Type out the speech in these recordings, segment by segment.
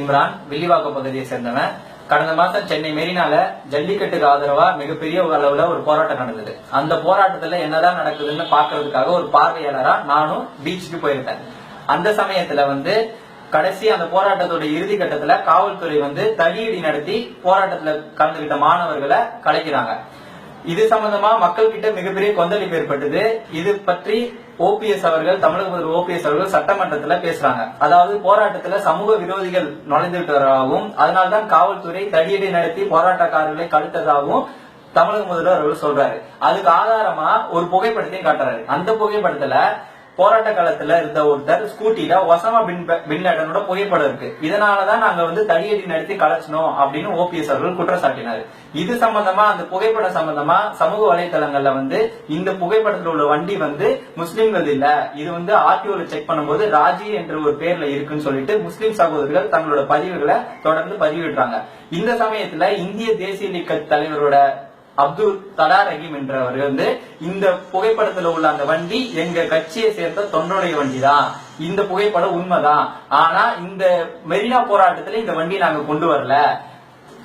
இம்ரான் வில்லிவாக்கம் பகுதியை சேர்ந்தவன். கடந்த மாசம் சென்னை மெரினால ஜல்லிக்கட்டுக்கு ஆதரவா மிகப்பெரிய அளவுல ஒரு போராட்டம் நடந்தது. அந்த போராட்டத்துல என்னதான் நடக்குதுன்னு பாக்குறதுக்காக ஒரு பார்வையாளரா நானும் பீச்சுக்கு போயிருந்தேன் அந்த சமயத்துல வந்து கடைசி அந்த போராட்டத்தோட இறுதி கட்டத்துல காவல்துறை வந்து தடியடி நடத்தி போராட்டத்துல கலந்துகிட்ட மாணவர்களை கலைக்கிறாங்க. இது சம்பந்தமா மக்கள் கிட்ட மிகப்பெரிய கொந்தளிப்பு ஏற்பட்டது. இது பற்றி ஓபிஎஸ் அவர்கள் தமிழக முதல்வர் ஓபிஎஸ் அவர்கள் சட்டமன்றத்துல பேசுறாங்க. அதாவது போராட்டத்துல சமூக விரோதிகள் நுழைந்துவிட்டு வருவதாகவும் அதனால்தான் காவல்துறை தடியடி நடத்தி போராட்டக்காரர்களை கழுத்ததாகவும் தமிழக முதல்வர் அவர்கள் சொல்றாரு. அதுக்கு ஆதாரமா ஒரு புகைப்படத்தையும் காட்டுறாரு. அந்த புகைப்படத்துல போராட்ட காலத்துல இருந்த ஒருத்தர் ஸ்கூட்டில ஒசமா பின் பின் லேடனோட புகைப்படம் இருக்கு. இதனாலதான் நாங்க வந்து தடியடி நடத்தி கலைச்சணும் அப்படின்னு ஓபிஎஸ் அவர்கள் குற்றம் சாட்டினாரு இது சம்பந்தமா அந்த புகைப்படம் சம்பந்தமா சமூக வலைதளங்கள்ல வந்து இந்த புகைப்படத்துல உள்ள வண்டி வந்து முஸ்லிம்கள் இல்ல. இது வந்து ஆர்டிஓல செக் பண்ணும்போது ராஜி என்ற ஒரு பேர்ல இருக்குன்னு சொல்லிட்டு முஸ்லிம் சகோதரர்கள் தங்களோட பதிவுகளை தொடர்ந்து பதிவிடுறாங்க. இந்த சமயத்துல இந்திய தேசிய இயக்க தலைவரோட அப்துல் தடா ரஹீம் என்றவர் வந்து இந்த புகைப்படத்துல உள்ள அந்த வண்டி எங்க கட்சியை சேர்ந்த தொண்டனுடைய வண்டி தான் இந்த புகைப்படம் உண்மைதான். ஆனா இந்த மெரினா போராட்டத்துல இந்த வண்டி நாங்க கொண்டு வரல.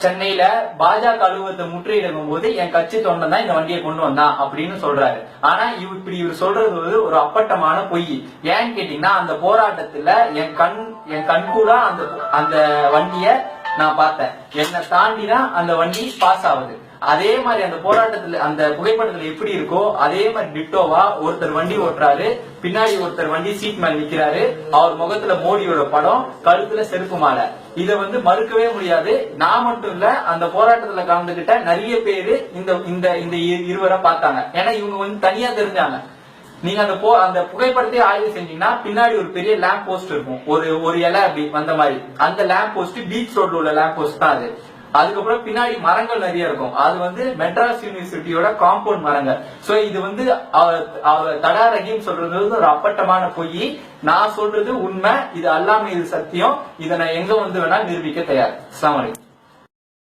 சென்னையில பாஜக அலுவலகத்தை முற்றுகையிடும் போது என் கட்சி தொண்டன் தான் இந்த வண்டியை கொண்டு வந்தான் அப்படின்னு சொல்றாரு. ஆனா இவ் இப்படி இவர் சொல்றது வந்து ஒரு அப்பட்டமான பொய். ஏன்னு கேட்டீங்கன்னா அந்த போராட்டத்துல என் கண் என் கண் கூட அந்த அந்த வண்டிய நான் பார்த்தேன். என்னை தாண்டி தான் அந்த வண்டி பாஸ் ஆகுது. அதே மாதிரி அந்த போராட்டத்துல அந்த புகைப்படத்துல எப்படி இருக்கோ அதே மாதிரி டிட்டோவா ஒருத்தர் வண்டி ஓட்டுறாரு பின்னாடி ஒருத்தர் வண்டி சீட் மேல நிக்கிறாரு அவர் முகத்துல மோடியோட படம் கழுத்துல செருப்பு மாலை. இதை வந்து மறுக்கவே முடியாது. நான் மட்டும் இல்ல அந்த போராட்டத்துல கலந்துகிட்ட நிறைய பேரு இந்த இந்த இந்த இரு- இருவரை பார்த்தாங்க. ஏன்னா இவங்க வந்து தனியா தெரிஞ்சாங்க. நீங்க அந்த போ அந்த புகைப்படத்தை ஆய்வு செஞ்சீங்கன்னா பின்னாடி ஒரு பெரிய லேம்ப் போஸ்ட் இருக்கும். ஒரு ஒரு இலை அப்படி வந்த மாதிரி. அந்த லேம்ப் போஸ்ட் பீச் ரோட்ல உள்ள லேம்ப் போஸ்ட் தான் அது. அதுக்கப்புறம் பின்னாடி மரங்கள் நிறைய இருக்கும். அது வந்து மெட்ராஸ் யூனிவர்சிட்டியோட காம்பவுண்ட் மரங்கள். சோ இது வந்து தடா ரஹீம் சொல்றது வந்து ஒரு அப்பட்டமான பொய். நான் சொல்றது உண்மை இது அல்லாம இது சத்தியம். இதை நான் எங்க வந்து வேணா நிரூபிக்க தயார். அஸ்ஸலாமு